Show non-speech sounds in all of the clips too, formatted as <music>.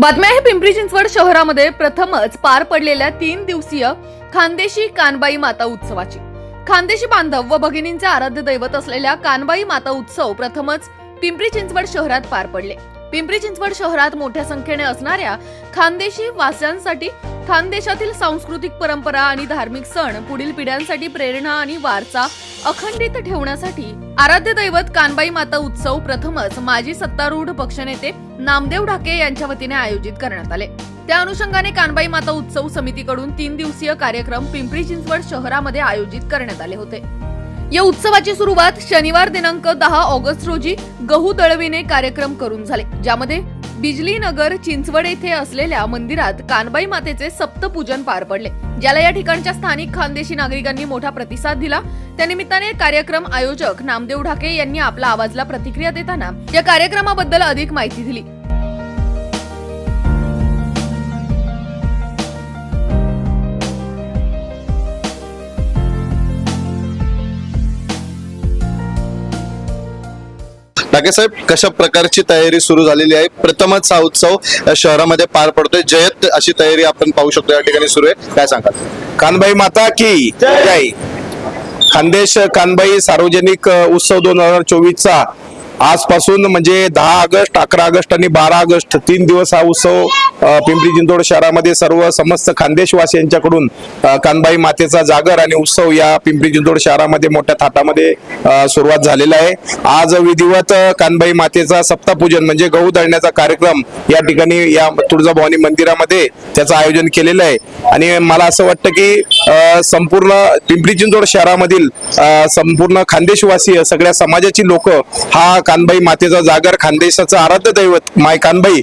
बातम्या आहे पिंपरी चिंचवड शहरामध्ये. प्रथमच पार पडलेल्या तीन दिवसीय खानदेशी कानबाई माता उत्सवाची. खानदेशी बांधव व भगिनींचे आराध्य दैवत असलेल्या कानबाई माता उत्सव प्रथमच पिंपरी चिंचवड शहरात पार पडले. पिंपरी चिंचवड शहरात मोठ्या संख्येने असणाऱ्या खानदेशी वास्यांसाठी खानदेशातील सांस्कृतिक परंपरा आणि धार्मिक सण पुढील पिढ्यांसाठी प्रेरणा आणि वारसा अखंडित ठेवण्यासाठी आराध्य दैवत कानबाई माता उत्सव प्रथमच माजी सत्तारूढ पक्षनेते नामदेव ढाके यांच्या वतीने आयोजित करण्यात आले. त्या अनुषंगाने कानबाई माता उत्सव समितीकडून तीन दिवसीय कार्यक्रम पिंपरी चिंचवड शहरामध्ये आयोजित करण्यात आले होते. या उत्सवाची सुरुवात शनिवार दिनांक दहा ऑगस्ट रोजी गहू दळवीने कार्यक्रम करून झाले ज्यामध्ये बिजली नगर चिंचवड येथे असलेल्या मंदिरात कानबाई मातेचे सप्तपूजन पार पडले. ज्याला या ठिकाणच्या स्थानिक खानदेशी नागरिकांनी मोठा प्रतिसाद दिला. त्यानिमित्ताने कार्यक्रम आयोजक नामदेव ढाके यांनी आपला आवाजला प्रतिक्रिया देताना या कार्यक्रमाबद्दल अधिक माहिती दिली. डाके साहेब कशा प्रकारची तयारी सुरू झालेली आहे? प्रथमच हा उत्सव शहरामध्ये पार पडतोय. जयत अशी तयारी आपण पाहू शकतो. या ठिकाणी सुरू आहे. काय सांगाल? कानबाई माता की जय! खानदेश कानबाई सार्वजनिक उत्सव दोन हजार चोवीसचा आजपासून म्हणजे दहा ऑगस्ट अकरा ऑगस्ट आणि बारा ऑगस्ट तीन दिवस हा उत्सव पिंपरी चिंचवड शहरामध्ये सर्व समस्त खानदेशवासियांच्याकडून यांच्याकडून कानबाई मातेचा जागर आणि उत्सव या पिंपरी चिंचवड शहरामध्ये मोठ्या थाटामध्ये सुरुवात झालेला आहे. आज विधिवत कानबाई मातेचा सप्तपूजन म्हणजे गहू दळण्याचा कार्यक्रम या ठिकाणी या तुळजाभवानी मंदिरामध्ये त्याचं आयोजन केलेलं आहे. आणि मला असं वाटतं की संपूर्ण पिंपरी चिंचवड शहरामधील संपूर्ण खानदेशवासीय सगळ्या समाजाची लोक हा कानबाई मातेचा जागर खानदेशाचं आराध्य दैवत माय कानबाई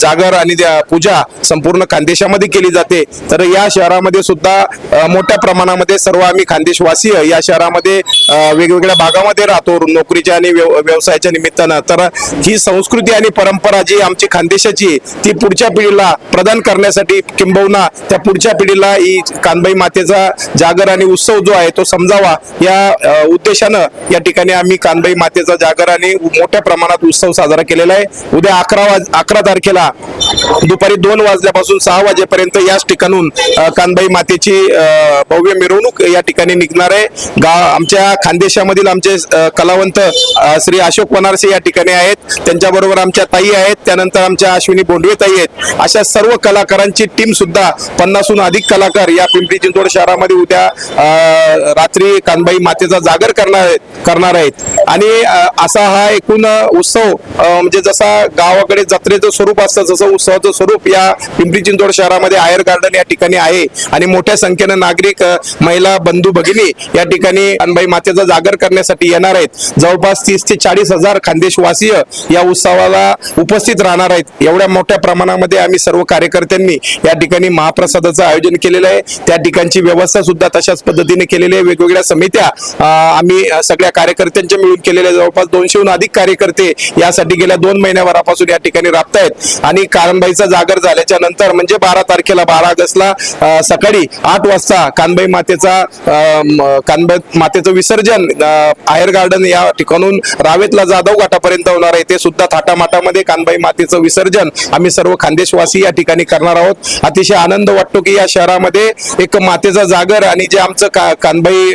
जागर आणि त्या पूजा संपूर्ण खानदेशामध्ये केली जाते. तर या शहरामध्ये सुद्धा मोठ्या प्रमाणामध्ये सर्व आम्ही खानदेशवासीय या शहरामध्ये वेगवेगळ्या भागामध्ये राहतो नोकरीच्या आणि व्यव- व्यवसायाच्या निमित्तानं. तर ही संस्कृती आणि परंपरा जी आमची खानदेशाची ती पुढच्या पिढीला प्रदान करण्यासाठी किंबहुना त्या पुढच्या पिढीला ही कानबाई मातेचा जागर आणि उत्सव जो आहे तो समजावा या उद्देशानं या ठिकाणी आम्ही कानबाई मातेचा जागर आणि मोठ्या प्रमाणात उत्सव साजरा केलेला आहे. उद्या अकरा वाज अकरा तारखेला दुपारी दोन वाजल्यापासून सहा वाजेपर्यंत याच ठिकाणून कानबाई मातेची भव्य मिरवणूक या ठिकाणी निघणार आहे. गाव आमच्या खानदेशामधील आमचे कलावंत श्री अशोक वनारसे या ठिकाणी आहेत. त्यांच्याबरोबर आमच्या ताई आहेत. त्यानंतर आमच्या अश्विनी बोंडवे ताई आहेत. अशा सर्व कलाकारांची टीम सुद्धा पन्नासहून अधिक कलाकार या पिंपरी चिंचवड शहरामध्ये उद्या रात्री कानबाई मातेचा जागर करणार करणार आहेत. आणि असा हा एकूण उत्सव म्हणजे जसा गावाकडे जत्रेचं स्वरूप असतं जसं उत्सवाचं स्वरूप या पिंपरी चिंचवड शहरामध्ये आयर गार्डन या ठिकाणी आहे. आणि मोठ्या संख्येनं नागरिक महिला बंधू भगिनी या ठिकाणी अनबाई मातेचा जागर करण्यासाठी येणार आहेत. जवळपास तीस ते चाळीस हजार खानदेशवासीय या उत्सवाला उपस्थित राहणार आहेत. एवढ्या मोठ्या प्रमाणामध्ये आम्ही सर्व कार्यकर्त्यांनी या ठिकाणी महाप्रसादाचं आयोजन केलेलं आहे. त्या ठिकाणची व्यवस्था सुद्धा तशाच पद्धतीने केलेली आहे. वेगवेगळ्या समित्या आम्ही सगळ्या कार्यकर्त्यांच्या मिळून केलेल्या जवळपास दोनशेहून अधिक कार्यकर्ते यासाठी गेल्या दोन महिन्याभरापासून या ठिकाणी राबतायत. आणि कानबाईचा जागर झाल्याच्यानंतर म्हणजे बारा तारखेला बारा ऑगस्टला सकाळी आठ वाजता कानबाई मातेचा कानबाई मातेचं विसर्जन आयर गार्डन या ठिकाणून रावेतला जाधव घाटापर्यंत होणार आहे. ते सुद्धा थाटामाटामध्ये कानबाई मातेचं विसर्जन आम्ही सर्व खानदेशवासी या ठिकाणी करणार आहोत. अतिशय आनंद वाटतो की या शहरामध्ये एक मातेचा जागर आणि जे आमचं का कानबाई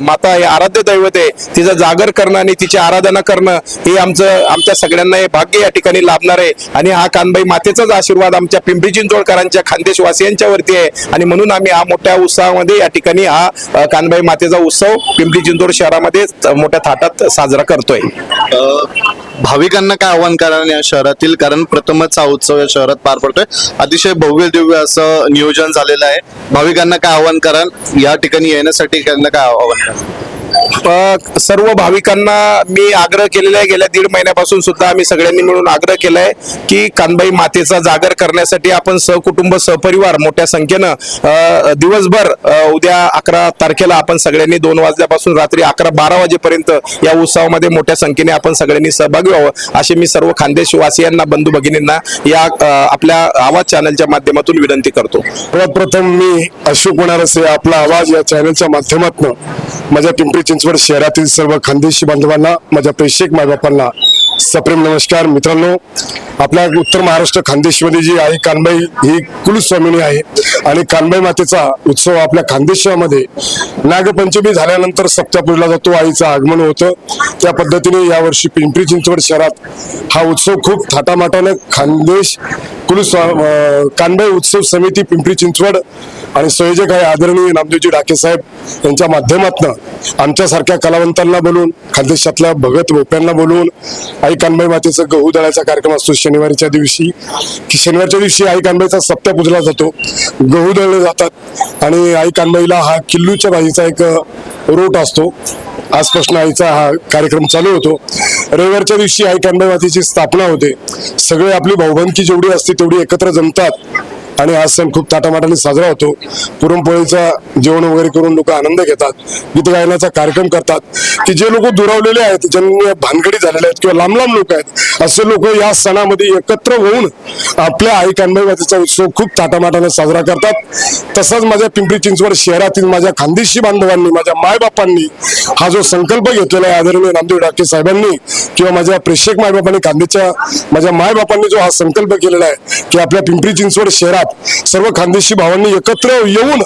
माता हे आराध्य दैवत आहे तिचा जागर करणं आणि तिची आराधना करणं हे आमचं आमच्या सगळ्यांना हे भाग्य या ठिकाणी लाभणार. आहे आणि हा कानबाई मातेचाच आशीर्वाद आमच्या पिंपरी चिंचवडकरांच्या खानदेशवासियांच्या वरती आहे. आणि म्हणून आम्ही हा मोठ्या उत्सवामध्ये या ठिकाणी हा कानबाई मातेचा उत्सव पिंपरी चिंचवड शहरामध्ये मोठ्या थाटात साजरा करतोय. भाविकांना काय आव्हान कराल या शहरातील कारण प्रथमच हा उत्सव या शहरात पार पडतोय. अतिशय भव्य दिव्य असं नियोजन झालेलं आहे. भाविकांना काय आव्हान कराल या ठिकाणी येण्यासाठी त्यांना काय आव्हान कराल? सर्व भाविकांना मी आग्रह केलेला आहे गेल्या दीड महिन्यापासून सुद्धा आम्ही सगळ्यांनी मिळून आग्रह केलाय की कानबाई मातेचा जागर करण्यासाठी आपण सहकुटुंब सहपरिवार मोठ्या संख्येनं दिवसभर उद्या अकरा तारखेला आपण सगळ्यांनी दोन वाजल्यापासून रात्री अकरा बारा वाजेपर्यंत या उत्सवामध्ये मोठ्या संख्येने आपण सगळ्यांनी सहभागी व्हावं असे मी सर्व खानदेशवासियांना बंधू भगिनींना या आपल्या आवाज चॅनलच्या माध्यमातून विनंती करतो. सर्वप्रथम मी अशोक वनारसे आपला आवाज या चॅनलच्या माध्यमातून माझ्या पिंपरी चिंचवड शहरातील सर्व खानदेशी बांधवांना माझ्या प्रेक्षक मायबापांना सप्रेम नमस्कार. मित्रांनो आपल्या उत्तर महाराष्ट्र खानदेशमध्ये जी आई कानबाई ही कुलस्वामिनी आहे. आणि कानबाई मातेचा उत्सव आपल्या खानदेशामध्ये नागपंचमी झाल्यानंतर सप्तापूरला जातो. आईचं आगमन होतं. त्या पद्धतीने यावर्षी पिंपरी चिंचवड शहरात हा उत्सव खूप थाटामाटाने खानदेश कुलस्वा कानबाई उत्सव समिती पिंपरी चिंचवड आणि संयोजक आहे आदरणीय नामदेवजी डाके साहेब यांच्या माध्यमातून आमच्यासारख्या कलावंतांना बोलून खानदेशातल्या भगत भोप्यांना बोलवून आई कानबाई मातेचं गहू दळायचा कार्यक्रम असतो शनिवारच्या दिवशी. की शनिवारच्या दिवशी आई कानबाईचा सप्त्या पूजला जातो. गहू दळले जातात आणि आई कानबाईला हा किल्लूच्या भाजीचा एक रोट असतो. आजपासून आईचा हा कार्यक्रम चालू होतो. रविवारच्या दिवशी आई कानबाई मातेची स्थापना होते. सगळे आपली भाऊबंदकी जेवढी असते तेवढी एकत्र जमतात. आणि हा सण खूप थाटामाटाने साजरा होतो. पुरणपोळीचा जेवण वगैरे करून लोक आनंद घेतात. गीत गायनाचा कार्यक्रम करतात. की जे लोक दुरावलेले आहेत ज्यांनी भानगडी झालेले आहेत किंवा लांब लांब लोक आहेत असे लोक या सणामध्ये एकत्र होऊन आपल्या आई कानबाई उत्सव खूप थाटामाटाने साजरा करतात. तसाच माझ्या पिंपरी चिंचवड शहरातील माझ्या खानदेशी बांधवांनी माझ्या मायबापांनी हा जो संकल्प घेतलेला आहे आदरणीय नामदेव डाके साहेबांनी किंवा माझ्या प्रेक्षक मायबापांनी खानदेशच्या माझ्या मायबापांनी जो हा संकल्प केलेला आहे की आपल्या पिंपरी चिंचवड शहरात सर्व खानदेशी भावांनी एकत्र येऊन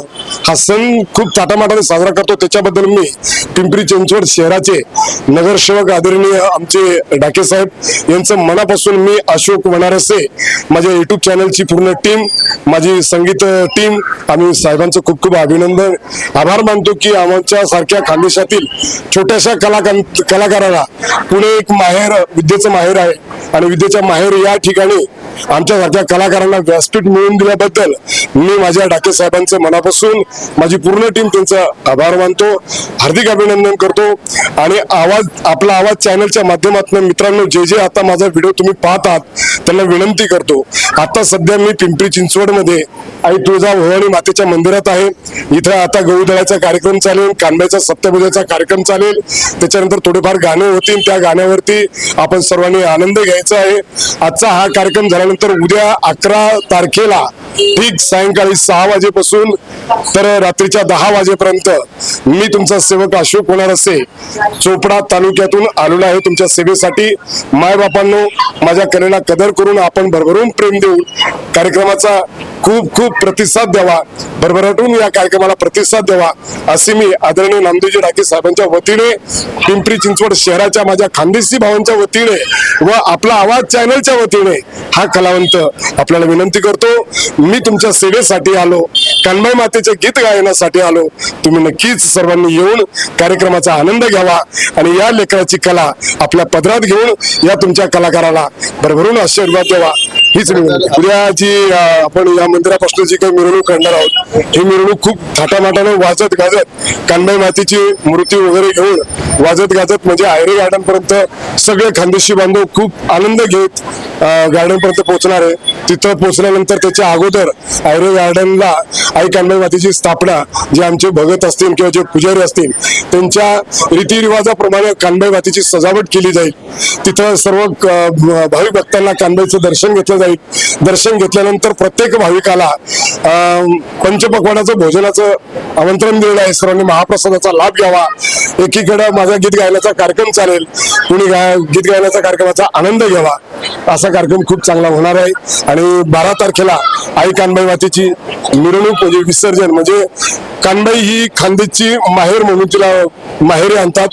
हा सण खूप ताटामाटाने साजरा करतो. त्याच्याबद्दल मी पिंपरी चिंचवड शहराचे नगरसेवक आदरणीय आमचे डाके साहेब यांचं मनापासून मी अशोक वनारसे माझ्या युट्यूब चॅनलची पूर्ण टीम माझी संगीत टीम आम्ही साहेबांचं खूप खूप अभिनंदन. आभार मानतो की आमच्या सारख्या खानदेशातील छोट्याशा कलाकार कलाकाराला पुणे एक माहेर विद्येचं माहेर आहे. आणि विद्येच्या माहेर या ठिकाणी आमच्या सारख्या कलाकारांना व्यासपीठ मिळवून दिल्याबद्दल मी माझ्या डाके साहेबांचं मनापासून माझी पूर्ण टीम त्यांचा आभार मानतो हार्दिक अभिनंदन करतो. आणि आवाज आपला आवाज चॅनलच्या माध्यमातून मित्रांनो जे जे आता माझा व्हिडिओ तुम्ही पाहत आहात त्यांना विनंती करतो. आता सध्या मी पिंपरी चिंचवडमध्ये आई तुळजा भवानी मातेच्या मंदिरात आहे. इथं आता गौदळाचा कार्यक्रम चालेल कांब्याचा सप्तपूजेचा कार्यक्रम चालेल. त्याच्यानंतर थोडेफार गाणे होतील त्या गाण्यावरती आपण सर्वांनी आनंद घ्यायचा आहे. आजचा हा कार्यक्रम झाल्यानंतर उद्या अकरा तारखेला ठीक सायंकाळी सहा वाजेपासून तर रात्रीच्या दहा वाजेपर्यंत मी तुमचा सेवक अशोक होणार असे. चोपडा तालुक्यातून आलेलो आहे तुमच्या सेवेसाठी. मायबापांनो माझ्या कलेला कदर करून आपण भरभरून प्रेम देऊ. कार्यक्रमाचा खूप खूप प्रतिसाद द्यावा. भरभराटून या कार्यक्रमाला प्रतिसाद द्यावा असे मी आदरणीय नामदेवजी डाके साहेबांच्या वतीने पिंपरी चिंचवड शहराच्या माझ्या खानदेशी भावांच्या वतीने व आपला आवाज चॅनलच्या वतीने हा कलावंत आपल्याला विनंती करतो. मी तुमच्या सेवेसाठी आलो. कानबाई मातेचे गीत गायनासाठी आलो. तुम्ही नक्कीच सर्वांनी येऊन कार्यक्रमाचा आनंद घ्यावा आणि या लेखनाची कला आपल्या पदरात घेऊन या तुमच्या कलाकाराला भरभरून आशीर्वाद द्यावा. हीच उद्या जी आपण या मंदिरापासून जी काही मिरवणूक काढणार आहोत ही मिरवणूक खूप थाटामाटाने वाजत गाजत कानबाई मातेची मूर्ती वगैरे घेऊन वाजत गाजत म्हणजे आयरे गार्डन पर्यंत सगळे खानदेशी बांधव खूप आनंद घेत गार्डन पर्यंत पोहोचणार आहे. तिथं पोहोचल्यानंतर त्याच्या अगोदर आयरे गार्डनला आई कानबाई मातेची स्थापना जे आमचे भगत असतील किंवा जे पुजारी असतील त्यांच्या रीतिरिवाजाप्रमाणे कानबाई मातेची सजावट केली जाईल. तिथं सर्व भाविक भक्तांना कानबाईचं दर्शन घेतलं जाईल. दर्शन घेतल्यानंतर प्रत्येक भाविकाला अं, भोजनाचं आमंत्रण दिलेलं आहे. सर्वांनी महाप्रसादाचा लाभ घ्यावा. एकीकडं माझा गीत गायनाचा कार्यक्रम चालेल. कुणी गाय गीत गायनाचा कार्यक्रमाचा आनंद घ्यावा. असा कार्यक्रम खूप चांगला होणार आहे. आणि बारा तारखेला आई कानबाई मातेची मिरवणूक म्हणजे विसर्जन म्हणजे कानबाई ही खानदेशची माहेर म्हणून तिला माहेरी आणतात.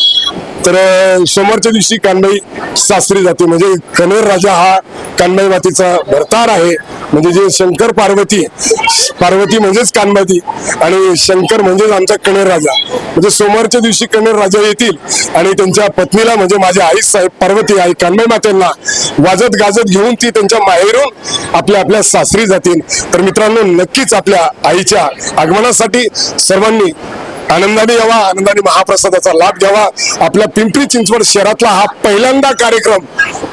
तर समोरच्या सोमवारच्या दिवशी कानबाई सासरी जाते. म्हणजे कनेर राजा हा कानबाई मातेचा भरतार आहे. म्हणजे जे शंकर पार्वती पार्वती म्हणजेच कानबाती आणि शंकर म्हणजेच आमचा कनेर राजा. म्हणजे सोमवारच्या दिवशी कनेर राजा येतील आणि त्यांच्या पत्नीला म्हणजे माझ्या आई साहेब पार्वती आई कानबाई मातेंना वाजत गाजत घेऊन ती त्यांच्या माहेरून आपल्या आपल्या सासरी जातील. तर मित्रांनो नक्कीच आपल्या आईच्या आगमनासाठी सर्वांनी आनंदाने यावा आनंदाने महाप्रसादाचा लाभ घ्यावा. आपल्या पिंपरी चिंचवड शहरातला हा पहिल्यांदा कार्यक्रम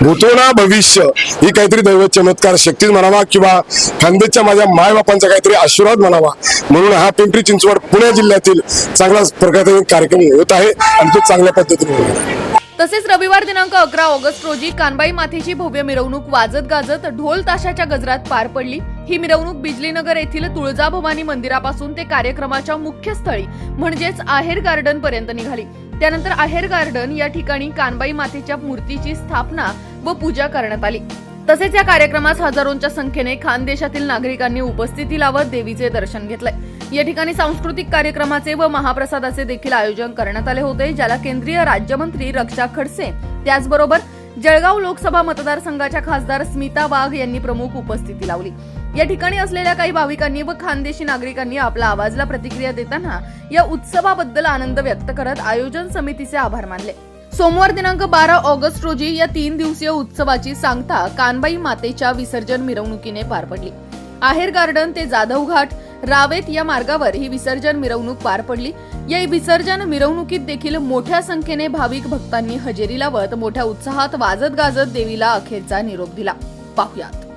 भूतोना भविष्य ही काहीतरी दैव चमत्कार शक्तीच म्हणावा किंवा खानदेशच्या माझ्या मायबापांचा काहीतरी आशीर्वाद म्हणावा. म्हणून हा पिंपरी चिंचवड पुणे जिल्ह्यातील चांगला प्रकारे कार्यक्रम होत आहे आणि तो चांगल्या पद्धतीने होत आहे. तसेच रविवार दिनांक अकरा ऑगस्ट रोजी कानबाई मातेची भव्य मिरवणूक वाजत गाजत ढोल ताशाच्या गजरात पार पडली. ही मिरवणूक बिजलीनगर येथील तुळजाभवानी मंदिरापासून ते कार्यक्रमाच्या मुख्य स्थळी म्हणजेच आहेर गार्डन पर्यंत निघाली. त्यानंतर आहेर गार्डन या ठिकाणी कानबाई मातेच्या मूर्तीची स्थापना व पूजा करण्यात आली. तसेच या कार्यक्रमास हजारोंच्या संख्येने खानदेशातील नागरिकांनी उपस्थिती लावत देवीचे दर्शन घेतले. या ठिकाणी सांस्कृतिक कार्यक्रमाचे व महाप्रसादाचे देखील आयोजन करण्यात आले होते ज्याला केंद्रीय राज्यमंत्री रक्षा खडसे त्याचबरोबर जळगाव लोकसभा मतदारसंघाच्या खासदार स्मिता वाघ यांनी प्रमुख उपस्थिती लावली. या ठिकाणी असलेल्या काही भाविकांनी व खानदेशी नागरिकांनी आपला आवाजला प्रतिक्रिया देताना या उत्सवाबद्दल आनंद व्यक्त करत आयोजन समितीचे आभार मानले. सोमवार दिनांक बारा ऑगस्ट रोजी या तीन दिवसीय उत्सवाची सांगता कानबाई मातेच्या विसर्जन मिरवणुकीने पार पडली. आहेर गार्डन ते जाधव घाट रावेत या मार्गावर ही विसर्जन मिरवणूक पार पडली. या विसर्जन मिरवणुकीत देखील मोठ्या संख्येने भाविक भक्तांनी हजेरी लावत मोठ्या उत्साहात वाजत गाजत देवीला अखेरचा निरोप दिला. पाहुयात.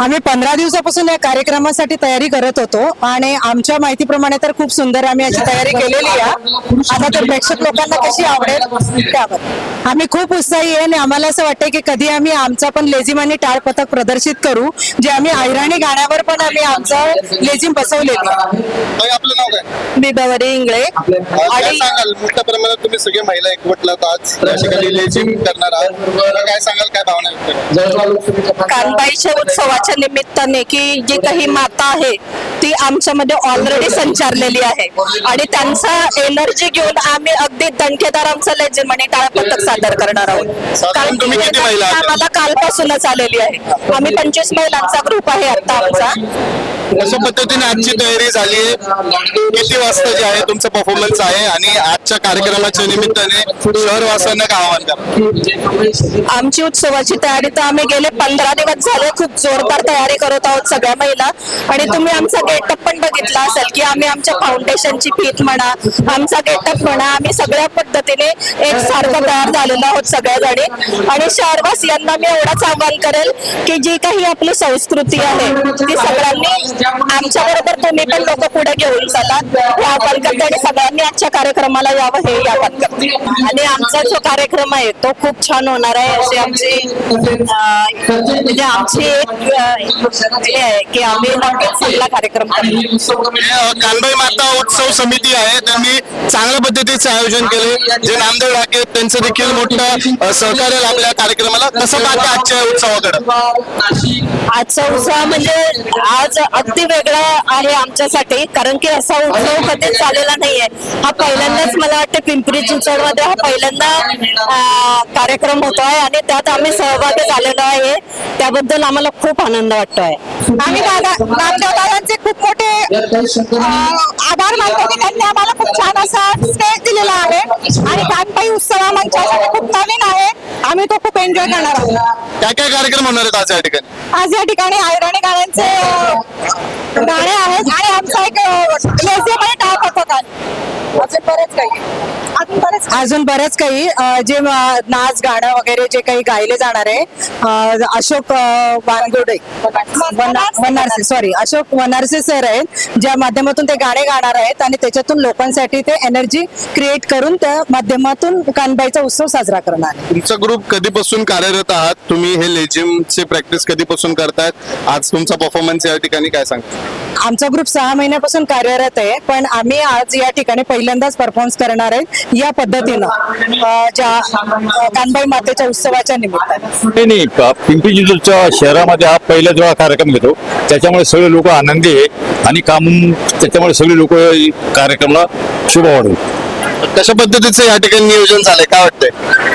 आम्ही पंधरा दिवसापासून या कार्यक्रमासाठी तयारी करत होतो आणि आमच्या माहितीप्रमाणे तर खूप सुंदर आम्ही याची तयारी केलेली आहे. आता तर प्रेक्षक लोकांना कशी आवडेल त्यावर. आम्ही खूप उत्साही आहे आणि आम्हाला असं वाटतं की कधी आम्ही आमचा पण लेझिम आणि टाळ पथक प्रदर्शित करू जे आम्ही ऐराणी गाण्यावर पण आम्ही आमचं लेझिम बसवलेलं आहे. ताई, आपलं नाव काय? मी बवरी इंगळे. आणि सांगाल मोठ्या प्रमाणात तुम्ही सगळे महिला एकवटलात आज. लेझिम करणार आहात. काय सांगाल काय भावना? कानबाईच्या उत्सवाच्या निमित्ताने की जी काही माता आहे ती आमच्यामध्ये ऑलरेडी संचारलेली आहे. आणि त्यांचा एनर्जी घेऊन आम्ही अगदी दणकेदार आमचं लेझिम आणि टाळपत्रक सादर करणार आहोत. कारण? आम्हाला कालपासूनच आलेली आहे. आम्ही पंचवीस महिलांचा ग्रुप आहे आता आमचा. अशा पद्धतीने आजची तयारी झाली आहे? किती वाजता जे आहे तुमचं परफॉर्मन्स आहे? आणि आजच्या कार्यक्रमाच्या निमित्ताने शहरवासियांना काय आवाहन करा? आमची उत्सवाची तयारी तर आम्ही गेले पंधरा दिवस झाले. खूप जोरदार तयारी करत आहोत सगळ्या महिला. आणि तुम्ही आमचा गेटअप पण बघितला असेल की आम्ही आमच्या फाउंडेशनची फीत म्हणा आमचा गेटअप म्हणा आम्ही सगळ्या पद्धतीने एक सारखं तयार झालेलो आहोत सगळ्या जणी आणि शहरवासियांना मी एवढंच आव्हान करेल की जी काही आपली संस्कृती आहे ती सगळ्यांनी आमच्या बरोबर तुम्ही पण लोक पुढे घेऊन चला. हे आव्हान करते आणि सगळ्यांनी आजच्या कार्यक्रमाला यावं हे आव्हान करते आणि आमचा जो कार्यक्रम आहे तो खूप छान होणार आहे अशी आमची म्हणजे आमची एक हे आहे की आम्ही कार्यक्रम कानबाई माता उत्सव समिती आहे त्यांनी चांगल्या पद्धतीचे आयोजन केले. जे नामदेव डाके त्यांचं देखील मोठं सहकार्य लाभल्या कार्यक्रमाला. कसं पाहते आजच्या या उत्सवाकडे. आजचा उत्सव म्हणजे आज अगदी वेगळा आहे आमच्यासाठी कारण की असा उत्सव कधीच झालेला नाहीये. हा पहिल्यांदाच मला वाटतं पिंपरी चिंचवडमध्ये हा पहिल्यांदा कार्यक्रम होतो आहे आणि त्यात आम्ही सहभागी झालेलो आहे. त्याबद्दल आम्हाला खूप आनंद वाटतोय. आम्ही दादा नामदेव दादांचे खूप मोठे आभार मानतो की त्यांनी आम्हाला खूप छान असा स्टेज दिलेला आहे. आणि कानपाई उत्सव आमच्यासाठी खूप नवीन आहे. आम्ही तो खूप एन्जॉय करणार आहोत. काय काय कार्यक्रम होणार आहेत आज या ठिकाणी? आज या ठिकाणी आयरणी गाण्यांचे गाणे आहेत. आणि आमचा एक लेझिम अजून बरेच काही. अजून बरेच अजून बरेच काही. जे नाच गाणं वगैरे जे काही गायले जाणार आहे अशोक वानगोडे. वनारसे सॉरी अशोक वनारसे सर आहेत ज्या माध्यमातून ते गाणे गाणार आहेत आणि त्याच्यातून लोकांसाठी ते एनर्जी क्रिएट करून त्या माध्यमातून कानबाईचा उत्सव साजरा करणार आहे तुमचा ग्रुप कधीपासून कार्यरत आहात? तुम्ही हे लेजिमची प्रॅक्टिस कधीपासून करतायत? आज तुमचा परफॉर्मन्स या ठिकाणी काय सांगता? आमचा ग्रुप सहा महिन्यापासून कार्यरत आहे पण आम्ही आज या ठिकाणी पहिल्यांदाच परफॉर्मन्स करणार आहे या पद्धतीनं. ज्या कानबाई मातेच्या उत्सवाच्या निमित्ताने. नाही पिंपरी चिंचवडच्या शहरामध्ये हा पहिला जेव्हा कार्यक्रम घेतो त्याच्यामुळे सगळे लोक आनंदी आहे आणि काम त्याच्यामुळे सगळे लोक कार्यक्रमाला शुभ वाढवू कशा पद्धतीचं या ठिकाणी नियोजन झालंय? काय वाटतंय?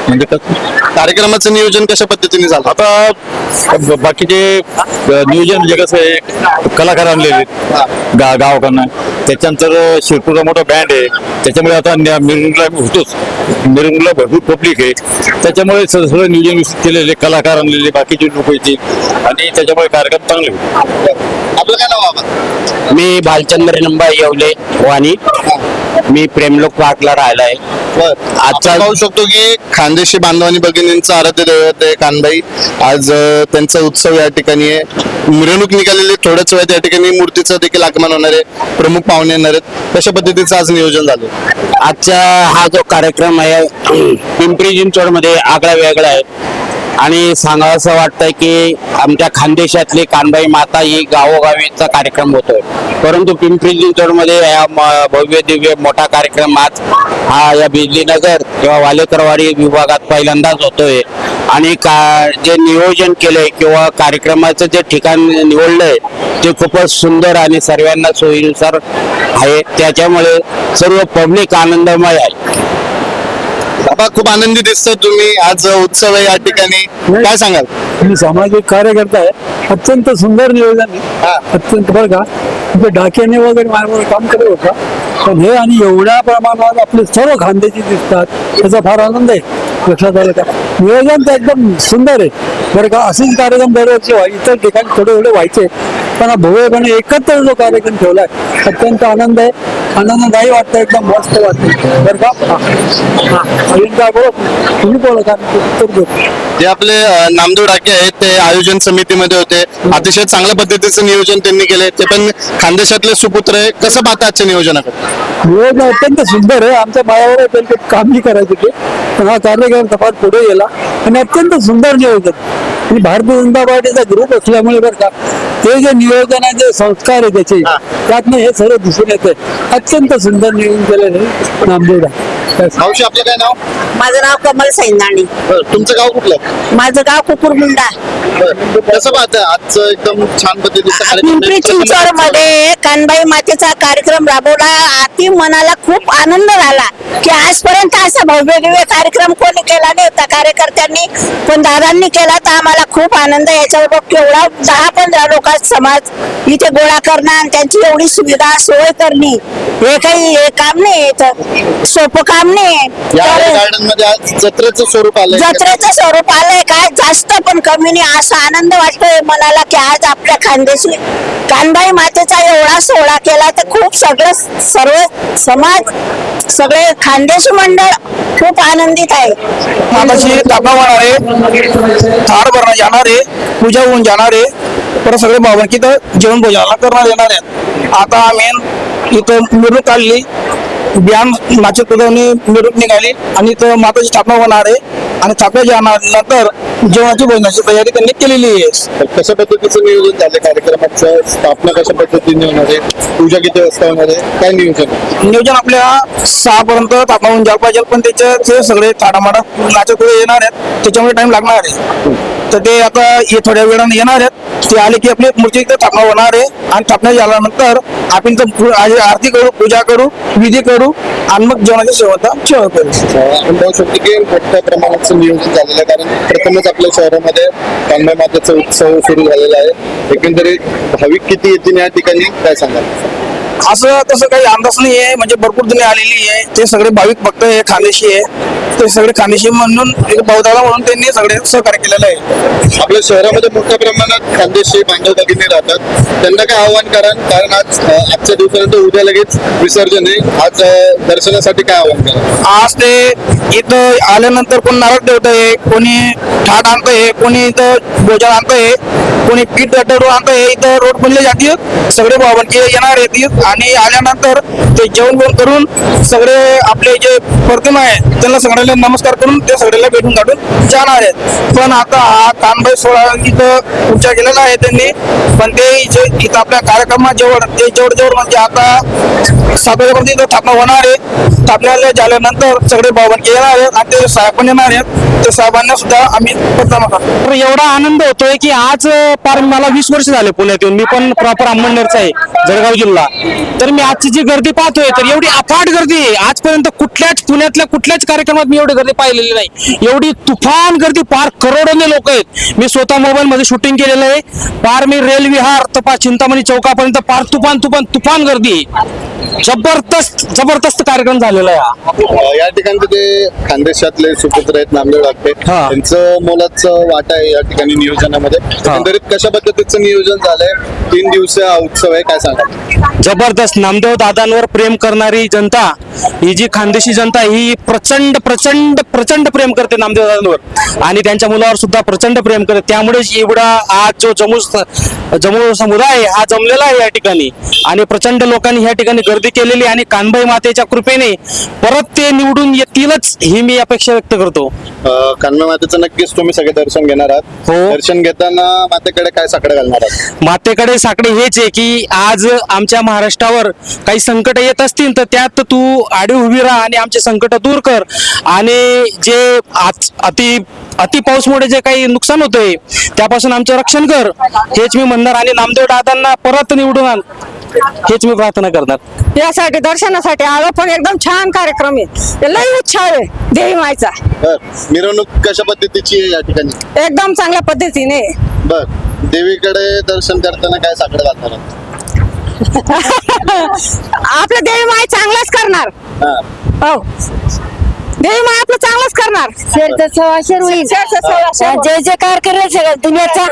म्हणजे कसं? कार्यक्रमाचं नियोजन कशा पद्धतीने झालं? आता बाकीचे अ, नियोजन म्हणजे कसं आहे कलाकार आणलेले आहेत. गा गावाकडनं त्याच्यानंतर शिरपूरचा मोठा बँड आहे. त्याच्यामुळे आता न्या- मिरवणुकीला होतोच. मिरवणुकीला भरपूर पब्लिक आहे. त्याच्यामुळे स- सगळं नियोजन केलेले कलाकार आणलेले बाकीचे लोक येतील. आणि त्याच्यामुळे कार्यक्रम चांगले होते आपलं काय नाव बाबा? मी भालचंद्र नंबा येवले वाणी. मी प्रेमलोक पार्कला राहिला आहे आजचा आजचा- पाहू शकतो की खानदेशी बांधवानी भगिनींचं आराध्य दैवत आहे कानबाई. आज अं, त्यांचा उत्सव या ठिकाणी आहे. मिरवणूक निघालेली थोड्याच वेळात या ठिकाणी मूर्तीचं देखील आगमन होणार आहे. प्रमुख पाहुणे येणार आहेत. कशा पद्धतीचं आज नियोजन झालं आजचा हा जो कार्यक्रम आहे पिंपरी चिंचवडमध्ये आगळा वेगळा आहे. आणि सांगावंसं वाटतंय की आमच्या खानदेशातली कानबाई माता ही गावोगावीचा कार्यक्रम होतोय. परंतु पिंपरी चिंचवडमध्ये या म- भव्य दिव्य मोठा कार्यक्रम आज हा या बिजली नगर किंवा वालेकरवाडी विभागात पहिल्यांदाच होतोय. आणि का जे नियोजन केलंय किंवा कार्यक्रमाचं जे ठिकाण निवडलंय ते खूपच सुंदर आणि सर्वांना सोयीनुसार आहे. त्याच्यामुळे सर्व पब्लिक आनंदमय आहे. बाबा खूप आनंदी दिसतात तुम्ही. आज उत्सव आहे या ठिकाणी. काय सांगाल? मी सामाजिक कार्यकर्ता आहे. अत्यंत सुंदर नियोजन हा. आहे अत्यंत बरं का म्हणजे डाक्याने वगैरे माझ्याबरोबर काम करत होता. पण हे आणि एवढ्या प्रमाणात आपले सर्व खांद्याचे दिसतात त्याचा फार आनंद आहे. लक्षात आलं का? नियोजन तर एकदम सुंदर आहे. बरं का असेच कार्यक्रम दरवर्षी इतर ठिकाणी थोडे थोडे व्हायचे. पण भव्यपणे एकत्र जो कार्यक्रम ठेवलाय अत्यंत आनंद आहे. आनंददायी वाटतं एकदम मस्त वाटतं. बरं का? हा. अजून काय बोलत नाही. तुम्ही बोला उत्तर देतो जे आपले अं, नामदेव डाके आहेत ते आयोजन समितीमध्ये होते. अतिशय चांगल्या पद्धतीचं नियोजन त्यांनी केले ते पण खानदेशातले सुपुत्र आहे. कसं पाहता आजच्या नियोजनाकडे? नियोजन अत्यंत सुंदर आहे. आमच्या मायावर त्यांचे काम नाही करायचे ते पण हा कार्यक्रम फार पुढे गेला. आणि अत्यंत सुंदर नियोजन. आणि भारतीय जनता पार्टीचा ग्रुप असल्यामुळे बरं का ते जे नियोजन आहे जे संस्कार आहे त्याचे त्यातनं हे सर्व दिसून येते अत्यंत सुंदर नियोजन केलेलं आहे नामदेवला. मावशी आपलं काय नाव? माझं नाव कमल सैंदाणी तुमचं गाव कुठलं? माझं गाव कुकुरमुंडा. बरं. कसं पाहता? आजचं एकदम छान पद्धतीचं कार्यक्रम पिंपरी चिंचवडमध्ये कानबाई मातेचा कार्यक्रम राबवला. अति मनाला खूप आनंद झाला. की आजपर्यंत असा भव्य दिव्य कार्यक्रम कोणी केला नाही होता कार्यकर्त्यांनी पण दादांनी केला तर आम्हाला खूप आनंद आहे. याच्याबरोबर केवढा दहा पंधरा लोकांचा समाज इथे गोळा करणं आणि त्यांची एवढी सुविधा सोय करणे हे काही हे काम नाही सोपं काम नाही जत्रेचं स्वरूप आलंय जत्रेचं स्वरूप आलंय काय जास्त पण कमी नाही. असा आनंद वाटतोय मनाला की आज आपल्या खानदेशी कानबाई मातेचा एवढा सोहळा केला तर खूप सगळं सर्व समाज सगळे खानदेशी मंडळ खूप आनंदित आहे. माताशी स्थापना होणार आहे थार भरणं जाणार आहे पूजा होऊन जाणार आहे. परत सगळे भावनकी तर जेवण भोजनाला करणार येणार आहेत. आता आम्ही इथं मिरवणूक काढली. बियाण नाचत कुदवणी मिरवणूक निघाली. आणि इथं माताची स्थापना होणार आहे. आणि स्थापना जाणार नंतर जेवणाची भोजनाची तयारी त्यांनी केलेली आहे. तर कशा पद्धतीचं नियोजन झालं कार्यक्रमाचं? स्थापना कशा पद्धतीने होणार आहे? पूजा किती वाजता होणार आहे? काय नियोजन? नियोजन आपल्या सहा पर्यंत होऊन जायला पाहिजे पण त्याचे ते सगळे नाचत पुढे येणार आहेत. त्याच्यामुळे टाइम लागणार आहे. तर ते आता हे थोड्या वेळाने येणार आहेत. ते आले की आपली मूर्ती इथे स्थापना होणार आहे. आणि स्थापना झाल्यानंतर आपण आरती करू पूजा करू विधी करू आणि मग जेवणाची सेवता सेवा करू. आपण पाहू शकतो की मोठ्या प्रमाणाचं नियोजन झालेलं आहे. कारण प्रथमच आपल्या शहरामध्ये कांबा मातेचा उत्सव सुरू झालेला आहे. एकंदरीत भाविक किती येतील या ठिकाणी काय सांगाल? असं तसं काही अंदाज नाही आहे. म्हणजे भरपूर जणी आलेली आहे. ते सगळे भाविक भक्त आहे खानदेशी आहे. ते सगळे खानदेशी म्हणून एक बौद्धाला म्हणून त्यांनी सगळे सहकार्य केलेलं आहे. आपल्या शहरामध्ये मोठ्या प्रमाणात खानदेशी बांधव भगिनी राहतात. त्यांना काय आव्हान कराल? कारण आज आजच्या दिवसानंतर उद्या लगेच विसर्जन आहे. आज दर्शनासाठी काय आव्हान कराल? आज ते इथं आल्यानंतर कोण नारळ ठेवत आहे कोणी ठाट आणत आहे कोणी इथं भोजन आणत आहे कोणी पीठ दटडून आमचं हे इथं रोड बनले जातील सगळे भावनकी येणार येतील आणि आल्यानंतर ते जेवण बोन करून सगळे आपले जे प्रतिमा आहे त्यांना सगळ्याला नमस्कार करून ते सगळ्याला भेटून काढून जाणार आहेत. पण आता हा कानबाई सोहळा इथं पूजा केलेला आहे त्यांनी. पण ते जे इथं आपल्या कार्यक्रमात जेवढ ते जेवढ जेवढ म्हणजे आता सात इथं स्थापना होणार आहे. स्थापना झाल्यानंतर सगळे भावनकी येणार आहेत आणि ते साहेब पण येणार आहेत. त्या साहेबांना सुद्धा आम्ही बदनामा करतो एवढा आनंद होतोय की आज पार मला वीस वर्ष झाले पुण्यात येऊन. मी पण प्रॉपर अंमळनेरचा आहे जळगाव जिल्हा. तर मी आजची जी गर्दी पाहतोय तर एवढी अफाट गर्दी आहे. आजपर्यंत कुठल्याच पुण्यातल्या कुठल्याच कार्यक्रमात मी एवढी गर्दी पाहिलेली नाही. एवढी तुफान गर्दी पार करोडोने लोक आहेत. मी स्वतः मोबाईल मध्ये शूटिंग केलेलं आहे. पार मी रेल विहार तर पार चिंतामणी चौकापर्यंत पार तुफान तुफान तुफान गर्दी आहे. जबरदस्त जबरदस्त कार्यक्रम झालेला आहे हा. या ठिकाणी ते खानदेशातले सुपुत्र आहेत नामदेव हा. त्यांचं मोलाचं वाटा आहे या ठिकाणी नियोजनामध्ये. एकंदरीत कशा पद्धतीचं नियोजन झालंय? तीन दिवसीय हा उत्सव आहे काय सांगा जबरदस्त. नामदेव दादांवर प्रेम करणारी जनता ही जी खानदेशी जनता ही प्रचंड प्रचंड प्रचंड प्रेम करते नामदेव दादांवर. आणि त्यांच्या मुलावर सुद्धा प्रचंड प्रेम करते. त्यामुळेच एवढा आज जो जम्मू जम्मू समुदाय आहे, हा जमलेला आहे या ठिकाणी. आणि प्रचंड लोकांनी या ठिकाणी गर्दी केलेली आणि कानबाई मातेच्या कृपेने परत ते निवडून येतीलच ही मी अपेक्षा व्यक्त करतो. कान्मे मातेचं नक्कीच तुम्ही सगळे दर्शन घेणार आहात. हो. दर्शन घेताना मातेकडे काय साकडं घालणार आहात? मातेकडे साकडे हेच आहे की आज आमच्या महाराष्ट्रावर काही संकट येत असतील तर त्यात तू आडी उभी राहा आणि आमचे संकट दूर कर. आणि जे आज अति अति पाऊसमुळे जे काही नुकसान होतंय त्यापासून आमचे रक्षण कर. हेच मी म्हणणार आणि नामदेव दादांना परत निवडून आण. हेच मी प्रार्थना करणार. यासाठी दर्शनासाठी आलो पण एकदम छान कार्यक्रम आहे. लई उत्साह आहे देवी मायचा. बर. मिरवणूक कशा पद्धतीची आहे या ठिकाणी? एकदम चांगल्या पद्धतीने. बर. देवीकडे दर्शन करताना काय साकडं घालणार <laughs> आपलं देवी माय चांगलंच करणार. हा. देवी माय आपलं चांगलंच करणार. शेरचं सवाशेर. जय जयकार करेल सगळ्या दुनियाचा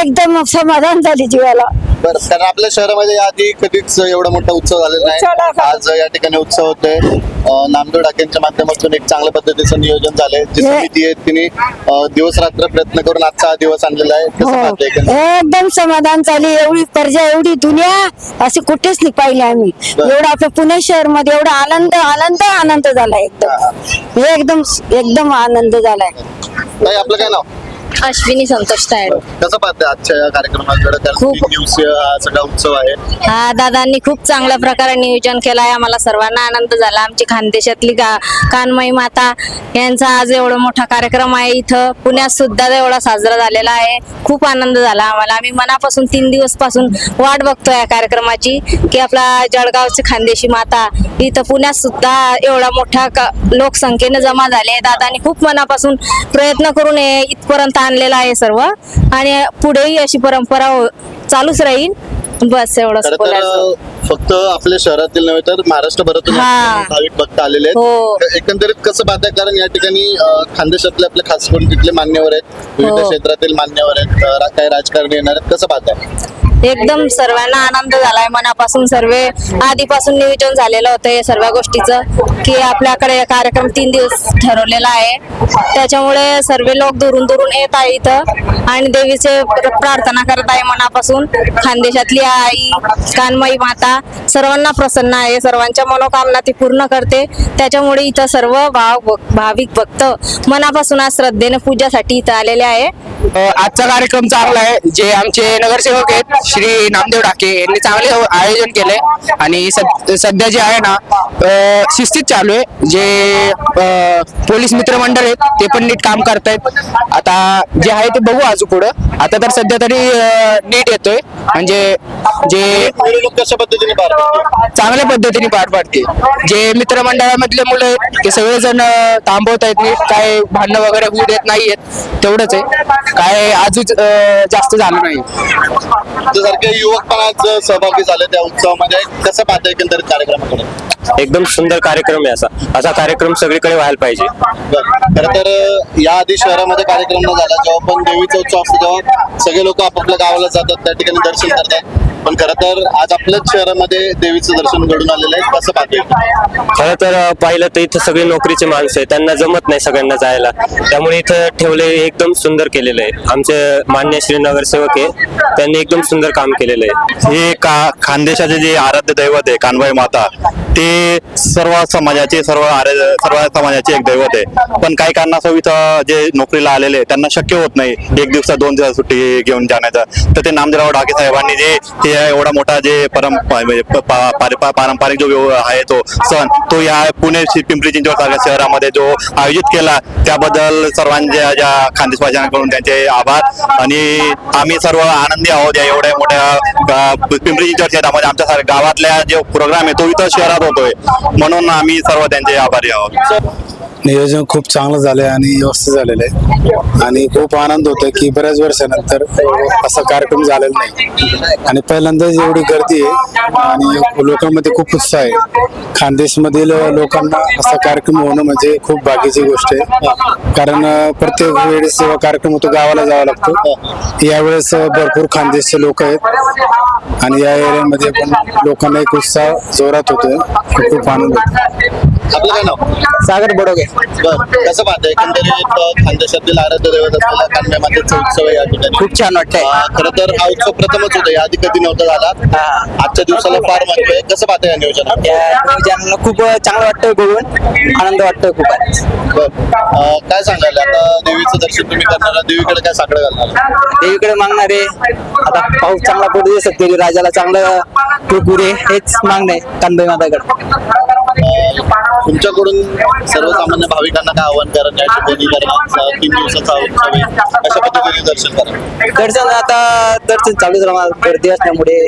एकदम समाधान झाली जीवाला. बरं कारण आपल्या शहरामध्ये आधी कधीच एवढा मोठा उत्सव झालेला नाही. आज या ठिकाणी उत्सव होतोय. नामदेव डाकेंच्या माध्यमातून एक चांगल्या पद्धतीचं नियोजन झालंय. जी समिती आहे तिने दिवस रात्र प्रयत्न करून आजचा हा दिवस आणलेला आहे. कसं हो? एकदम समाधान झाली. एवढी प्रजा एवढी दुनिया अशी कुठेच नाही पाहिली आम्ही. एवढा आपल्या पुणे शहरमध्ये एवढा आनंद आनंद आनंद झाला एकदम. एकदम एकदम आनंद झालाय. ताई, आपलं काय नाव? अश्विनी संतोष तायडे. कसं पाहताय आजच्या या कार्यक्रमाकडे? कारण खूप- तीन दिवसीय हा सगळा उत्सव आहे. हा दादांनी खूप चांगल्या प्रकारे नियोजन केलं आहे आम्हाला सर्वांना आनंद झाला. आमची खानदेशातली गा कानमाई माता यांचा आज एवढा मोठा कार्यक्रम आहे इथं. पुण्यात सुद्धा एवढा साजरा झालेला आहे. खूप आनंद झाला आम्हाला. आम्ही मनापासून तीन दिवसपासून वाट बघतोय या कार्यक्रमाची की आपला जळगावची खानदेशी माता इथं पुण्यात सुद्धा एवढा मोठा क- लोकसंख्येने जमा झाले दादांनी खूप मनापासून प्रयत्न करून हे इथपर्यंत आणलेला आहे सर्व. आणि पुढेही अशी परंपरा हो- चालूच राहील. बस एवढंच बोलायचं. अं, फक्त आपल्या शहरातील नव्हे तर महाराष्ट्रभरातून हा. भाविक भक्त आलेले हो. आहेत एकंदरीत कसं पाहताय कारण या ठिकाणी अं, खानदेशातले आपले खास करून तिथले मान्यवर आहेत विविध हो. क्षेत्रातील मान्यवर आहेत अं, रा- काही राजकारणी येणार आहेत. कसं पाहताय एकदम सर्वांना आनंद झालाय मनापासून. सर्व आधीपासून नियोजन झालेलं होतं या सर्व गोष्टीचं की आपल्याकडे कार्यक्रम तीन दिवस ठरवलेला आहे. त्याच्यामुळे सर्व लोक दुरून दुरून येत आहे इथं आणि देवीचे प्र- प्रार्थना करत आहे मनापासून. खानदेशातली आई कानमाई माता सर्वांना प्रसन्न आहे. सर्वांच्या मनोकामना ती पूर्ण करते. त्याच्यामुळे इथं सर्व भाव भाविक भक्त मनापासून आज श्रद्धेने पूजासाठी इथं आलेले आहे. आजचा कार्यक्रम चांगला आहे. जे आमचे नगरसेवक आहेत श्री नामदेव डाके यांनी चांगले हो, आयोजन केलंय. आणि सध्या जे आहे ना शिस्तीत चालू आहे. जे पोलीस मित्रमंडळ आहेत ते पण नीट काम करतायत. आता जे आहे ते बघू अजून पुढं. आता तर सध्या तरी नीट येतोय. म्हणजे जे कशा पद्धतीने पार चांगल्या पद्धतीने पार पाडते. जे मित्रमंडळामधले मुलं आहेत ते सगळेजण थांबवत आहेत नीट. काय भांडणं वगैरे होऊ देत नाहीयेत. तेवढंच आहे. काय अजून अ, जास्त झालं नाही. सारखे युवक पण आज सहभागी झाले त्या उत्सवामध्ये. कसं पाहताय एकंदरीत कार्यक्रमाकडे? एकदम सुंदर कार्यक्रम आहे असा. असा कार्यक्रम सगळीकडे व्हायला पाहिजे. खर तर या आधी शहरामध्ये कार्यक्रम न झाला जेव्हा पण देवीचा उत्सव असतो तेव्हा सगळे लोक आपापल्या गावाला जातात त्या ठिकाणी दर्शन करतात. पण खरं तर आज आपल्याच शहरामध्ये देवीचं दर्शन घडून आलेलं आहे. कसं पाहतोय खरं तर पाहिलं तर इथं सगळे नोकरीचे माणसं आहे त्यांना जमत नाही सगळ्यांना जायला. त्यामुळे इथं ठेवले एकदम सुंदर केलेलं आहे. आमचे मान्य श्री नगरसेवक आहे. त्यांनी एकदम सुंदर काम केलेलं आहे. हे का खानदेशाचे जे आराध्य दैवत आहे कानबाई माता ते सर्व समाजाचे सर्व आर्य सर्व समाजाचे एक दैवत आहे. पण काही कारणासह इथं जे नोकरीला आलेले आहे, त्यांना शक्य होत नाही. एक दिवसा दोन दिवस सुट्टी घेऊन जाण्याचं. तर ते नामदेवराव डाके साहेबांनी जे ते एवढा मोठा जे परम म्हणजे पारंपरिक जो आहे तो सण तो या पुणे पिंपरी चिंचवड सारख्या शहरामध्ये जो आयोजित केला त्याबद्दल सर्वांच्या ज्या खानदेशवाशांकडून त्यांचे आभार. आणि आम्ही सर्व आनंदी आहोत या एवढ्या मोठ्या पिंपरी चिंचवड आमच्या सारख्या गावातल्या जो प्रोग्राम आहे तो इथं शहरात होतोय. म्हणून आम्ही सर्व त्यांचे आभारी आहोत. नियोजन खूप चांगलं झालंय आणि व्यवस्थित झालेलं आहे. आणि खूप आनंद होतो की बऱ्याच वर्षानंतर असा कार्यक्रम झालेला नाही. आणि पहिल्यांदाच एवढी गर्दी आहे आणि लोकांमध्ये खूप उत्साह आहे. खानदेशमधील लोकांना असा कार्यक्रम होणं म्हणजे खूप भाग्याची गोष्ट आहे. कारण प्रत्येक वेळेस जेव्हा कार्यक्रम होतो गावाला जावं लागतो. यावेळेस भरपूर खानदेशचे लोक आहेत. आणि या एरियामध्ये पण लोकांना एक उत्साह जोरात होतोय. खूप आनंद होतो आपलं काय नाव? सागर बडोगे. बर कसं पाहतं एकंदरीत अ, खानदेशातील आराध्य दैवत असलेला कांबे मातेचा उत्सव आहे या ठिकाणी. खूप छान वाटतंय. खरं तर हा उत्सव प्रथमच होता. या आधी कधी नव्हता झाला. आजच्या दिवसाला फार महत्त्व आहे. कसं पाहतं या नियोजनात? या नियोजनाला खूप चांगलं वाटतंय बघून. आनंद वाटतोय खूप बर. अ, काय सांगाल? आता देवीचं दर्शन तुम्ही करणार आहात. देवीकडे काय साकडं घालणार देवीकडे मागणारे आता पाऊस चांगला पडू दे सत्तेरी राजाला चांगलं पुरे हेच मागणं आहे कानबाई माताकडे. तुमच्याकडून सर्वसामान्य भाविकांना काय आव्हान करा? या ठिकाणी तीन दिवसाचा उत्सव अशा पद्धतीने दर्शन करा? दर्शन आता दर्शन चालूच राहणार. गर्दी असल्यामुळे